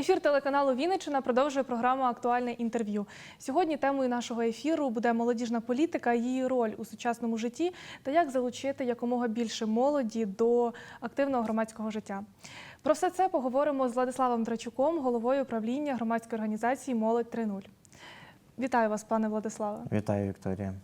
Ефір телеканалу Вінниччина продовжує програму Актуальне інтерв'ю. Сьогодні темою нашого ефіру буде молодіжна політика, її роль у сучасному житті та як залучити якомога більше молоді до активного громадського життя. Про все це поговоримо з Владиславом Драчуком, головою управління громадської організації Молодь 3.0. Вітаю вас, пане Владиславе. Вітаю, Вікторія.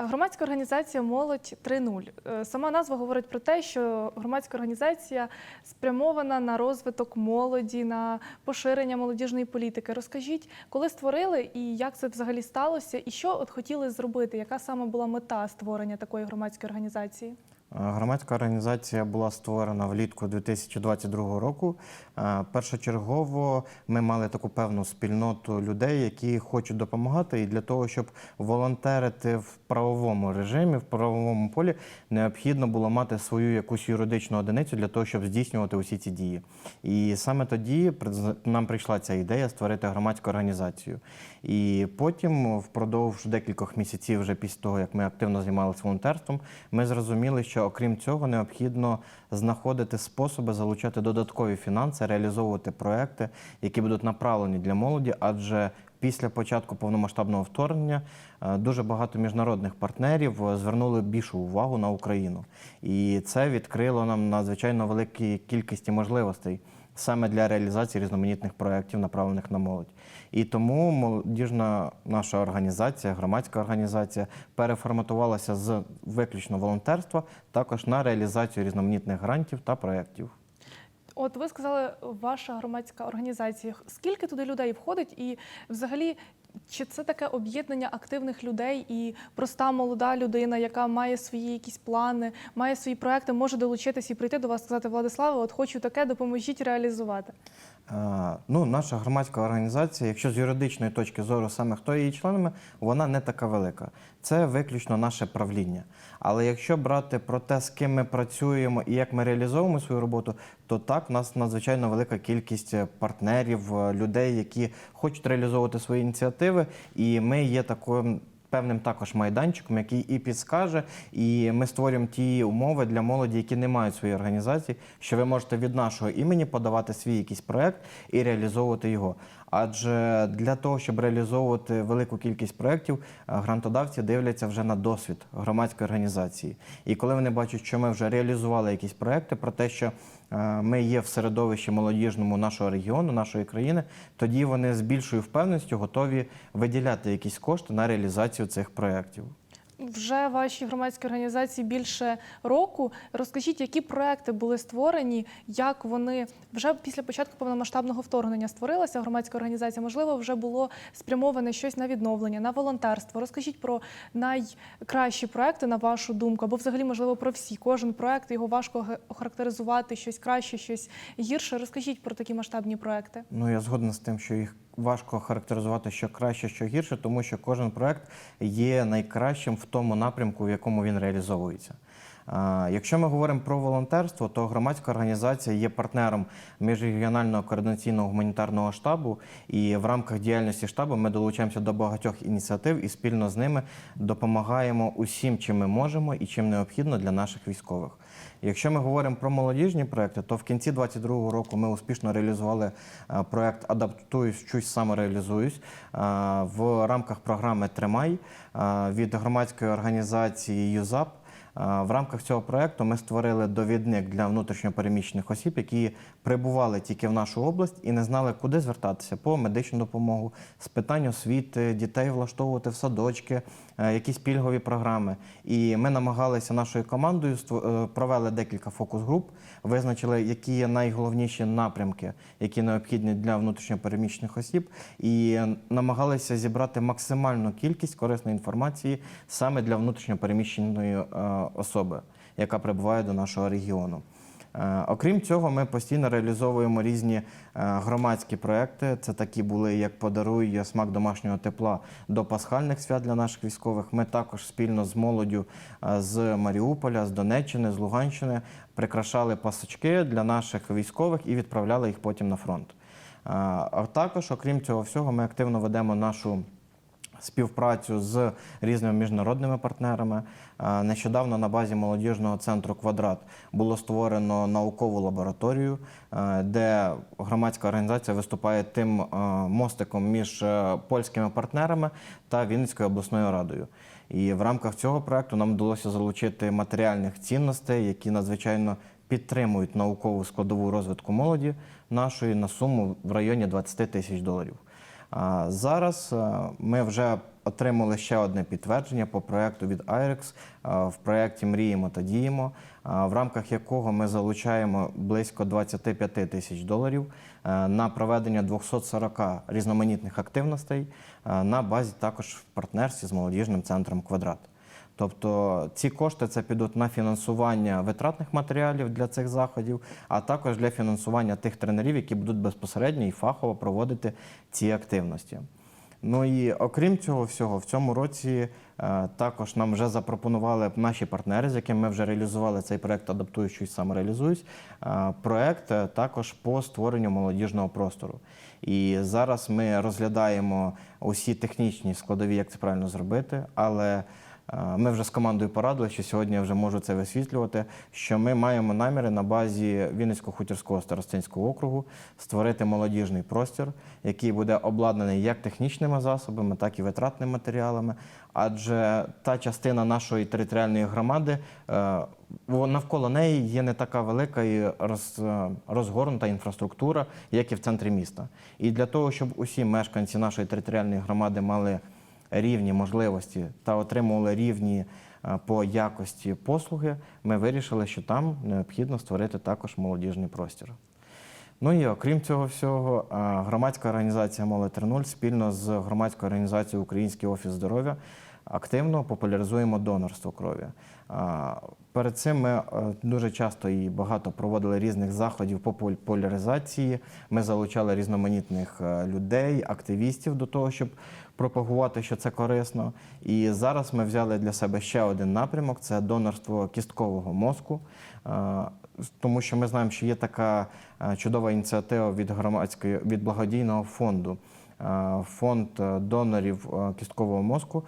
Громадська організація Молодь 3.0. Е, Сама назва говорить про те, що громадська організація спрямована на розвиток молоді, на поширення молодіжної політики. Розкажіть, коли створили і як це взагалі сталося, і що от хотіли зробити? Яка саме була мета створення такої громадської організації? Громадська організація була створена влітку 2022 року. Е, Першочергово ми мали таку певну спільноту людей, які хочуть допомагати, і для того, щоб волонтерити в правовому режимі, в правовому полі, необхідно було мати свою якусь юридичну одиницю для того, щоб здійснювати усі ці дії. І саме тоді нам прийшла ця ідея створити громадську організацію. І потім, впродовж декількох місяців, вже після того, як ми активно займалися волонтерством, ми зрозуміли, що окрім цього необхідно знаходити способи залучати додаткові фінанси, реалізовувати проекти, які будуть направлені для молоді, адже Після початку повномасштабного вторгнення е, дуже багато міжнародних партнерів е, звернули більшу увагу на Україну, і це відкрило нам надзвичайно великі кількості можливостей саме для реалізації різноманітних проєктів, направлених на молодь. І тому молодіжна наша організація, громадська організація переформатувалася з виключно волонтерства також на реалізацію різноманітних грантів та проєктів. От ви сказали, ваша громадська організація. Скільки туди людей входить, і взагалі чи це таке об'єднання активних людей і проста молода людина, яка має свої якісь плани, має свої проекти, може долучитись і прийти до вас, сказати Владиславе, от хочу таке, допоможіть реалізувати. Е, Ну, наша громадська організація, якщо з юридичної точки зору саме хто її членами, вона не така велика. Це виключно наше правління. Але якщо брати про те, з ким ми працюємо і як ми реалізовуємо свою роботу, то так, в нас надзвичайно велика кількість партнерів, е, людей, які хочуть реалізовувати свої ініціативи, і ми є такою. Певним також майданчиком, який і підскаже, і ми створюємо ті умови для молоді, які не мають своєї організації, що ви можете від нашого імені подавати свій якийсь проект і реалізовувати його. Адже для того, щоб реалізовувати велику кількість проєктів, е, грантодавці дивляться вже на досвід громадської організації. І коли вони бачать, що ми вже реалізували якісь проекти про те, що е, ми є в середовищі молодіжному нашого регіону, нашої країни, тоді вони з більшою впевненістю готові виділяти якісь кошти на реалізацію цих проєктів. Вже вашій громадській організації більше року. Розкажіть, які проекти були створені, як вони вже після початку повномасштабного вторгнення створилася громадська організація. Можливо, вже було спрямоване щось на відновлення, на волонтерство. Розкажіть про найкращі проекти, на вашу думку, або взагалі, можливо, про всі. Кожен проект його важко охарактеризувати, щось краще, щось гірше. Розкажіть про такі масштабні проекти. Ну, я згоден з тим, що їх важко характеризувати, що краще, що гірше, тому що кожен проект є найкращим в тому напрямку, в якому він реалізовується. Якщо ми говоримо про волонтерство, то громадська організація є партнером міжрегіонального координаційного гуманітарного штабу, і в рамках діяльності штабу ми долучаємося до багатьох ініціатив і спільно з ними допомагаємо усім, чим ми можемо і чим необхідно для наших військових. Якщо ми говоримо про молодіжні проекти, то в кінці 2022 року ми успішно реалізували е, проект Адаптуюсь, чусь самореалізуюсь е, в рамках програми Тримай е, від громадської організації ЮЗАП. Е, В рамках цього проекту ми створили довідник для внутрішньопереміщених осіб, які прибували тільки в нашу область і не знали, куди звертатися по медичну допомогу, з питань освіти, дітей влаштовувати в садочки, е, якісь пільгові програми. І ми намагалися нашою командою е, провели декілька фокус-груп, визначили, які є найголовніші напрямки, які необхідні для внутрішньопереміщених осіб, і намагалися зібрати максимальну кількість корисної інформації саме для внутрішньопереміщеної особи, яка прибуває до нашого регіону. Е, Окрім цього, ми постійно реалізовуємо різні е, громадські проекти. Це такі були, як подаруй смак домашнього тепла до пасхальних свят для наших військових. Ми також спільно з молоддю е, з Маріуполя, з Донеччини, з Луганщини прикрашали пасочки для наших військових і відправляли їх потім на фронт. А також, окрім цього всього, ми активно ведемо нашу співпрацю з різними міжнародними партнерами. Е, Нещодавно на базі молодіжного центру Квадрат було створено наукову лабораторію, е, де громадська організація виступає тим е, мостиком між польськими партнерами та Вінницькою обласною радою. І в рамках цього проекту нам вдалося залучити матеріальних цінностей, які надзвичайно підтримують наукову складову розвитку молоді нашої на суму в районі 20 тисяч доларів. Зараз е, ми вже отримали ще одне підтвердження по проекту від IREX е, в проєкті Мріємо та діємо, е, в рамках якого ми залучаємо близько 25 тисяч доларів на проведення 240 різноманітних активностей на базі також в партнерстві з молодіжним центром Квадрат. Тобто ці кошти це підуть на фінансування витратних матеріалів для цих заходів, а також для фінансування тих тренерів, які будуть безпосередньо і фахово проводити ці активності. Ну і окрім цього всього, в цьому році е, також нам вже запропонували наші партнери, з якими ми вже реалізували цей проект Адаптуючись самореалізуюсь. е, Проект е, також по створенню молодіжного простору. І зараз ми розглядаємо усі технічні складові, як це правильно зробити, але Ми вже з командою порадили, що сьогодні я вже можу це висвітлювати. Що ми маємо наміри на базі Вінницького хутірського старостинського округу створити молодіжний простір, який буде обладнаний як технічними засобами, так і витратними матеріалами. Адже та частина нашої територіальної громади е, навколо неї є не така велика і е, розгорнута інфраструктура, як і в центрі міста. І для того, щоб усі мешканці нашої територіальної громади мали рівні можливості та отримували рівні е, по якості послуги, ми вирішили, що там необхідно створити також молодіжний простір. Ну і окрім цього всього, е, громадська організація Молодь 3.0 спільно з громадською організацією Український офіс здоров'я активно популяризуємо донорство крові. Перед цим ми е, дуже часто і багато проводили різних заходів по популяризації. Ми залучали різноманітних е, людей, активістів до того, щоб пропагувати, що це корисно. І зараз ми взяли для себе ще один напрямок це донорство кісткового мозку. Е, Тому що ми знаємо, що є така чудова ініціатива від громадської від благодійного фонду. Е, Фонд е, донорів е, кісткового мозку,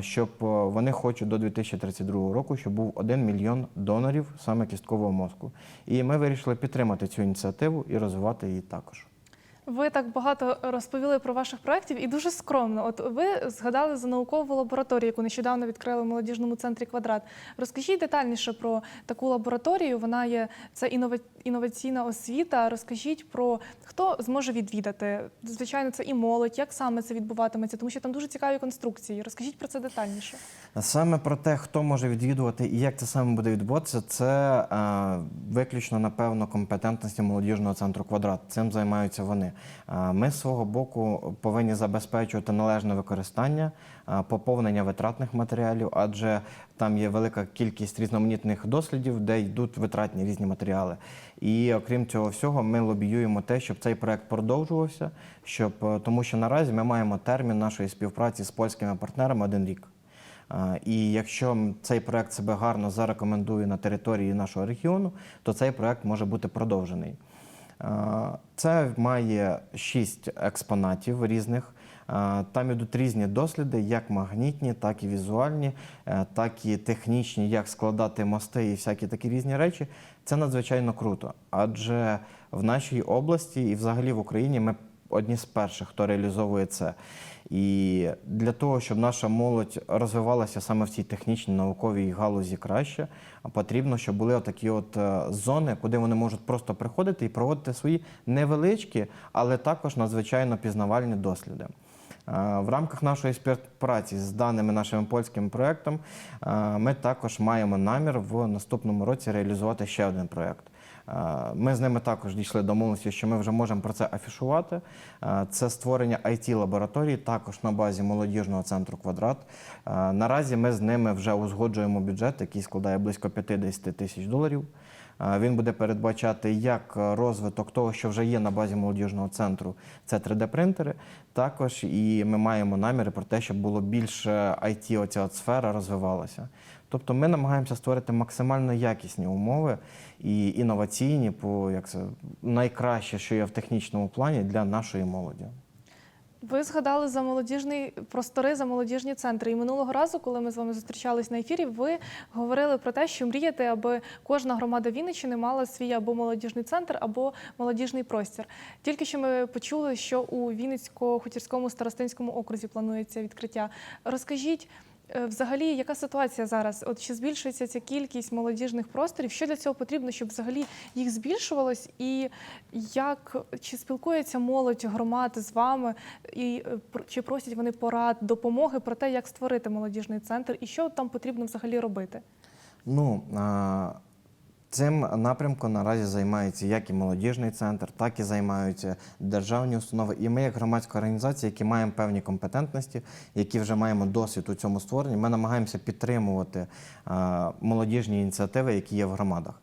щоб вони хочуть до 2032 року, щоб був 1 мільйон донорів саме кісткового мозку. І ми вирішили підтримати цю ініціативу і розвивати її також. Ви так багато розповіли про ваших проєктів і дуже скромно. От ви згадали за наукову лабораторію, яку нещодавно відкрили в молодіжному центрі Квадрат. Розкажіть детальніше про таку лабораторію. Вона є це інова- інноваційна освіта. Розкажіть про хто зможе відвідати. Звичайно, це і молодь. Як саме це відбуватиметься? Тому що там дуже цікаві конструкції. Розкажіть про це детальніше. Саме про те, хто може відвідувати і як це саме буде відбуватися, це е, виключно напевно компетентності молодіжного центру квадрат. Цим займаються вони. Е, ми з свого боку повинні забезпечувати належне використання, е, поповнення витратних матеріалів, адже там є велика кількість різноманітних дослідів, де йдуть витратні різні матеріали. І окрім цього всього, ми лобіюємо те, щоб цей проект продовжувався, щоб е, тому, що наразі ми маємо термін нашої співпраці з польськими партнерами один рік. І якщо цей проект себе гарно зарекомендує на території нашого регіону, то цей проект може бути продовжений. Це має шість експонатів різних. Там ідуть різні досліди, як магнітні, так і візуальні, е, так і технічні, як складати мости і всякі такі різні речі. Це надзвичайно круто. Адже в нашій області і взагалі в Україні ми одні з перших, хто реалізовує це. І для того, щоб наша молодь розвивалася саме в цій технічній науковій галузі краще, потрібно, щоб були такі от е, зони, куди вони можуть просто приходити і проводити свої невеличкі, але також надзвичайно пізнавальні досліди. Е, В рамках нашої співпраці з даними нашим польським проектом е, ми також маємо намір в наступному році реалізувати ще один проект. Ми з ними також дійшли до домовленості, що ми вже можемо про це афішувати. Це створення it лабораторії також на базі молодіжного центру Квадрат. Наразі ми з ними вже узгоджуємо бюджет, який складає близько 50 тисяч доларів. Він буде передбачати як е, розвиток того, що вже є на базі молодіжного центру, це 3D-принтери. Також і ми маємо наміри про те, щоб було більше IT, оця от сфера розвивалася. Тобто ми намагаємося створити максимально якісні умови і інноваційні, по як це найкраще, що є в технічному плані для нашої молоді. Ви згадали за молодіжний простори, за молодіжні центри. І минулого разу, коли ми з вами зустрічались на ефірі, ви говорили про те, що мрієте, аби кожна громада Вінниччини мала свій або молодіжний центр, або молодіжний простір. Тільки що ми почули, що у Вінницько-Хутірському старостинському окрузі планується відкриття. Розкажіть. Е, Взагалі, яка ситуація зараз? От чи збільшується ця кількість молодіжних просторів? Що для цього потрібно, щоб взагалі їх збільшувалось? І як чи спілкується молодь громад з вами, і е, чи просять вони порад, допомоги про те, як створити молодіжний центр, і що там потрібно взагалі робити? Ну, цим напрямком наразі займається як і молодіжний центр, так і займаються державні установи. І ми, як громадська організація, які маємо певні компетентності, які вже маємо досвід у цьому створенні, ми намагаємося підтримувати молодіжні ініціативи, які є в громадах.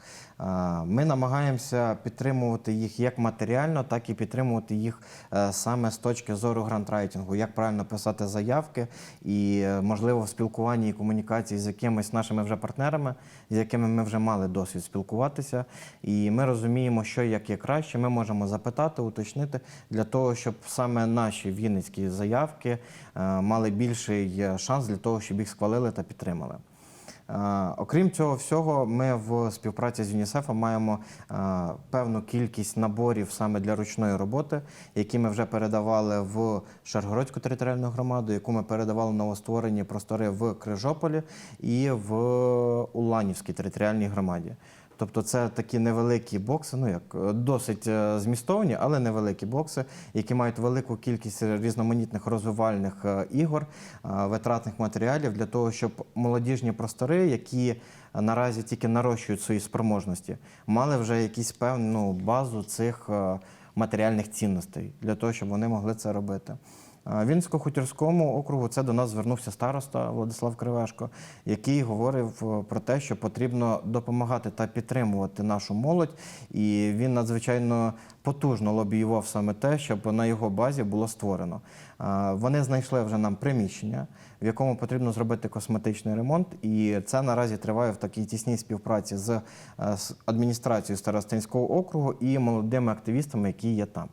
Ми намагаємося підтримувати їх як матеріально, так і підтримувати їх е, саме з точки зору грантрайтингу, як правильно писати заявки і, е, можливо, в спілкуванні і комунікації з якимись нашими вже партнерами, з якими ми вже мали досвід спілкуватися. І ми розуміємо, що як є краще, ми можемо запитати, уточнити для того, щоб саме наші вінницькі заявки е, мали більший шанс для того, щоб їх схвалили та підтримали. Е, Окрім цього всього, ми в співпраці з ЮНІСЕФом маємо е, певну кількість наборів саме для ручної роботи, які ми вже передавали в Шаргородську територіальну громаду, яку ми передавали новостворені простори в Крижополі і в Уланівській територіальній громаді. Тобто це такі невеликі бокси, ну як е, досить е, змістовні, але невеликі бокси, які мають велику кількість різноманітних розвивальних е, ігор, витратних матеріалів для того, щоб молодіжні простори, які наразі тільки нарощують свої спроможності, мали вже якусь певну базу цих матеріальних цінностей для того, щоб вони могли це робити. Е, Вінсько-Хутірському округу це до нас звернувся староста Владислав Кривешко, який говорив е, про те, що потрібно допомагати та підтримувати нашу молодь. І він надзвичайно потужно лобіював саме те, щоб на його базі було створено. Е, Вони знайшли вже нам приміщення, в якому потрібно зробити косметичний ремонт, і це наразі триває в такій тісній співпраці е, з адміністрацією Старостинського округу і молодими активістами, які є там.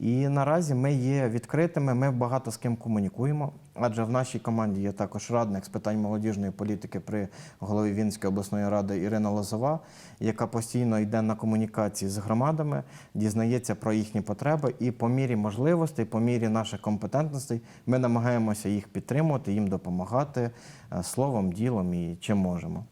І наразі ми є відкритими. Ми багато з ким комунікуємо, адже в нашій команді є також радник з питань молодіжної політики при голові Вінської обласної ради Ірина Лозова, яка постійно йде на комунікації з громадами, дізнається про їхні потреби, і по мірі можливостей, по мірі наших компетентностей, ми намагаємося їх підтримувати, їм допомагати е, словом, ділом і чим можемо.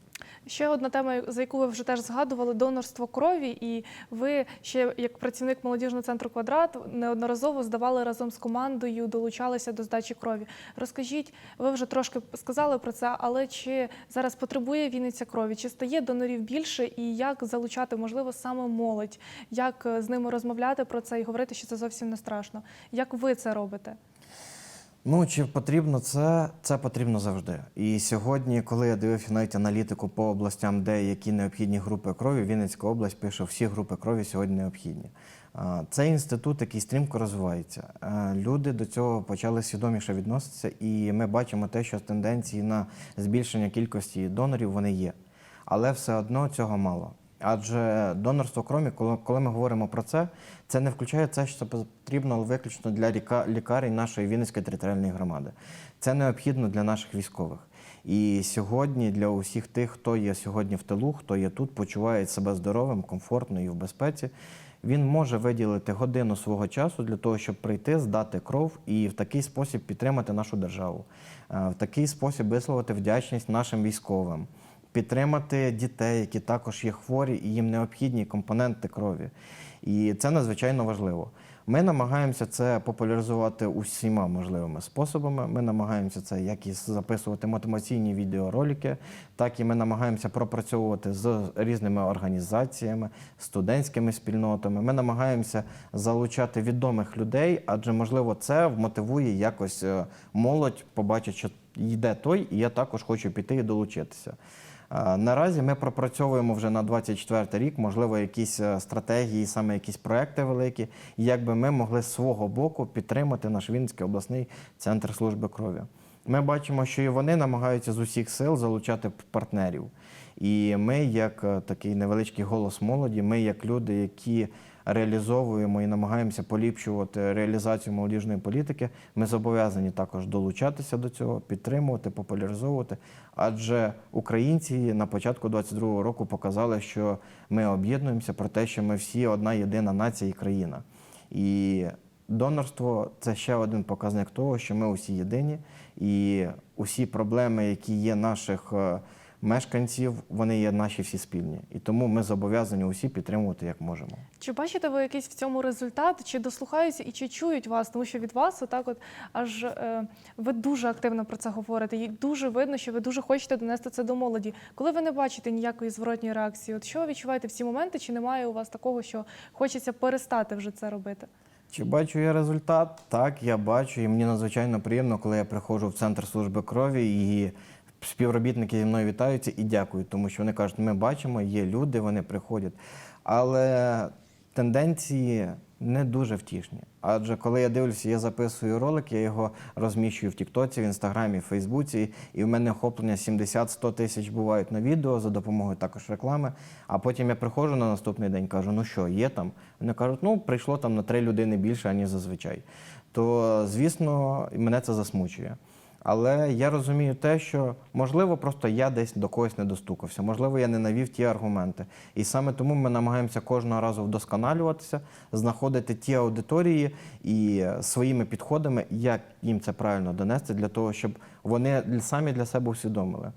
Ще одна тема, за яку ви вже теж згадували, донорство крові. І ви ще як працівник молодіжного центру квадрат неодноразово здавали разом з командою, долучалися до здачі крові. Розкажіть, ви вже трошки сказали про це, але чи зараз потребує Вінниця крові? Чи стає донорів більше? І як залучати, можливо, саме молодь? Як е, з ними розмовляти про це і говорити, що це зовсім не страшно? Як ви це робите? Ну, чи потрібно це? Це потрібно завжди. І сьогодні, коли я дивився навіть аналітику по областям, де які необхідні групи крові, Вінницька область пише, всі групи крові сьогодні необхідні. Це інститут, який стрімко розвивається. Люди до цього почали свідоміше відноситися, і ми бачимо те, що тенденції на збільшення кількості донорів вони є. Але все одно цього мало. Адже донорство крові, коли, коли ми говоримо про це, це не включає це, що потрібно виключно для лікарень нашої Вінницької територіальної громади. Це необхідно для наших військових. І сьогодні для усіх тих, хто є сьогодні в тилу, хто є тут, почуває себе здоровим, комфортно і в безпеці. Він може виділити годину свого часу для того, щоб прийти, здати кров і в такий спосіб підтримати нашу державу, Е, в такий спосіб висловити вдячність нашим військовим підтримати дітей, які також є хворі і їм необхідні компоненти крові. І це надзвичайно важливо. Ми намагаємося це популяризувати усіма можливими способами. Ми намагаємося це як і записувати мотиваційні відеоролики, так і ми намагаємося пропрацьовувати з різними організаціями, студентськими спільнотами. Ми намагаємося залучати відомих людей, адже можливо це вмотивує якось е, молодь, побачить, що йде той, і я також хочу піти і долучитися. Наразі ми пропрацьовуємо вже на 24 рік, можливо, якісь е, стратегії, саме якісь проекти великі, як би ми могли з свого боку підтримати наш Вінницький обласний центр служби крові. Ми бачимо, що і вони намагаються з усіх сил залучати партнерів. І ми, як е, такий невеличкий голос молоді, ми, як люди, які реалізовуємо і намагаємося поліпшувати реалізацію молодіжної політики, ми зобов'язані також долучатися до цього, підтримувати, популяризовувати. Адже українці на початку 22-го року показали, що ми об'єднуємося про те, що ми всі одна єдина нація і країна. І донорство це ще один показник того, що ми усі єдині, і усі проблеми, які є наших е, мешканців, вони є наші всі спільні. І тому ми зобов'язані усі підтримувати як можемо. Чи бачите ви якийсь в цьому результат? Чи дослухаються і чи чують вас? Тому що від вас отак, от аж е, ви дуже активно про це говорите, і дуже видно, що ви дуже хочете донести це до молоді. Коли ви не бачите ніякої зворотньої реакції, от що ви відчуваєте в ці моменти? Чи немає у вас такого, що хочеться перестати вже це робити? Чи бачу я результат? Так, я бачу, і мені надзвичайно приємно, коли я приходжу в центр служби крові і співробітники зі мною вітаються і дякують, тому що вони кажуть, ми бачимо, є люди, вони приходять. Але тенденції не дуже втішні. Адже коли я дивлюся, я записую ролик, я його розміщую в Тіктоці, в Інстаграмі, в Фейсбуці, і в мене охоплення 70-100 тисяч бувають на відео за допомогою також реклами. А потім я приходжу на наступний день, кажу, ну що, є там? Вони кажуть, ну прийшло там на три людини більше, аніж зазвичай. То, звісно, мене це засмучує. Але я розумію те, що можливо просто я десь до когось не достукався, можливо, я не навів ті аргументи. І саме тому ми намагаємося кожного разу вдосконалюватися, знаходити ті аудиторії і своїми підходами, як їм це правильно донести, для того, щоб вони самі для себе усвідомили,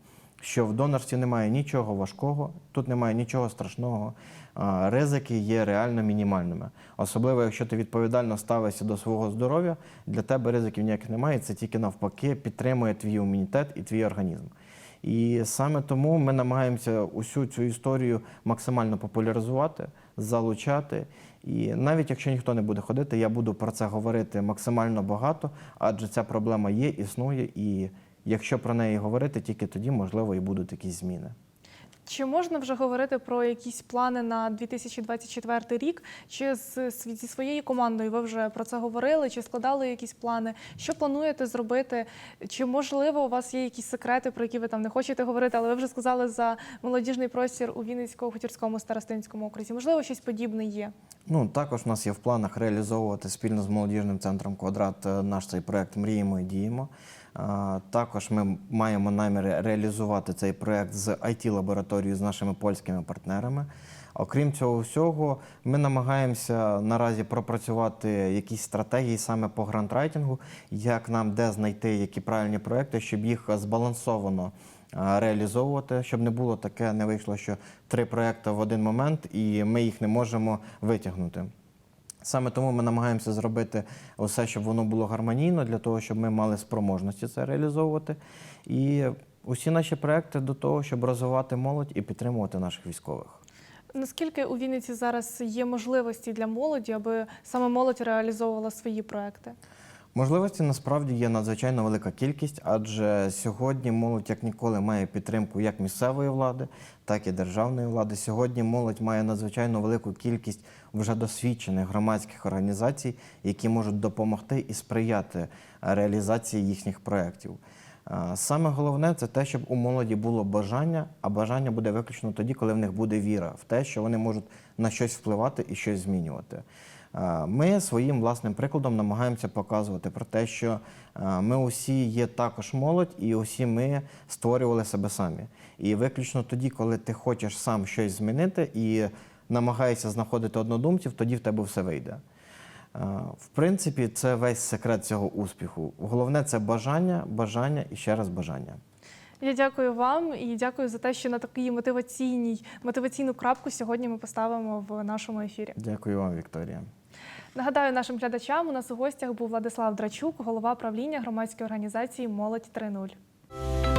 що в донорстві немає нічого важкого, тут немає нічого страшного. Ризики є реально мінімальними. Особливо, якщо ти відповідально ставишся до свого здоров'я, для тебе ризиків ніяких немає. Це тільки навпаки підтримує твій імунітет і твій організм. І саме тому ми намагаємося усю цю історію максимально популяризувати, залучати. І навіть якщо ніхто не буде ходити, я буду про це говорити максимально багато, адже ця проблема є, існує, і якщо про неї говорити, тільки тоді, можливо, і будуть якісь зміни. Чи можна вже говорити про якісь плани на 2024 рік? Чи з, зі своєю командою ви вже про це говорили? Чи складали якісь плани? Що плануєте зробити? Чи можливо у вас є якісь секрети, про які ви там не хочете говорити? Але ви вже сказали за молодіжний простір у Вінницько-Хутірському старостинському окрузі. Можливо, щось подібне є. Ну, також у нас є в планах реалізовувати спільно з молодіжним центром Квадрат е, наш цей проект Мріємо і діємо. Також ми маємо наміри реалізувати цей проект з it лабораторією з нашими польськими партнерами. Окрім цього всього, ми намагаємося наразі пропрацювати якісь стратегії саме по грантрайтингу, як нам де знайти які правильні проекти, щоб їх збалансовано реалізовувати, щоб не було таке, не вийшло, що три проекти в один момент і ми їх не можемо витягнути. Саме тому ми намагаємося зробити усе, щоб воно було гармонійно, для того, щоб ми мали спроможності це реалізовувати. І усі наші проекти до того, щоб розвивати молодь і підтримувати наших військових. Наскільки у Вінниці зараз є можливості для молоді, аби саме молодь реалізовувала свої проекти? Можливості насправді є надзвичайно велика кількість, адже сьогодні молодь як ніколи має підтримку як місцевої влади, так і державної влади. Сьогодні молодь має надзвичайно велику кількість вже досвідчених громадських організацій, які можуть допомогти і сприяти реалізації їхніх проєктів. Саме головне це те, щоб у молоді було бажання, а бажання буде виключно тоді, коли в них буде віра в те, що вони можуть на щось впливати і щось змінювати. Ми своїм власним прикладом намагаємося показувати про те, що ми усі є також молодь, і усі ми створювали себе самі. І виключно тоді, коли ти хочеш сам щось змінити і намагаєшся знаходити однодумців, тоді в тебе все вийде. В принципі, це весь секрет цього успіху. Головне це бажання, бажання і ще раз бажання. Я дякую вам і дякую за те, що на такій мотиваційній мотиваційну крапку сьогодні ми поставимо в нашому ефірі. Дякую вам, Вікторія. Нагадаю нашим глядачам, у нас у гостях був Владислав Драчук, голова правління громадської організації Молодь 3.0.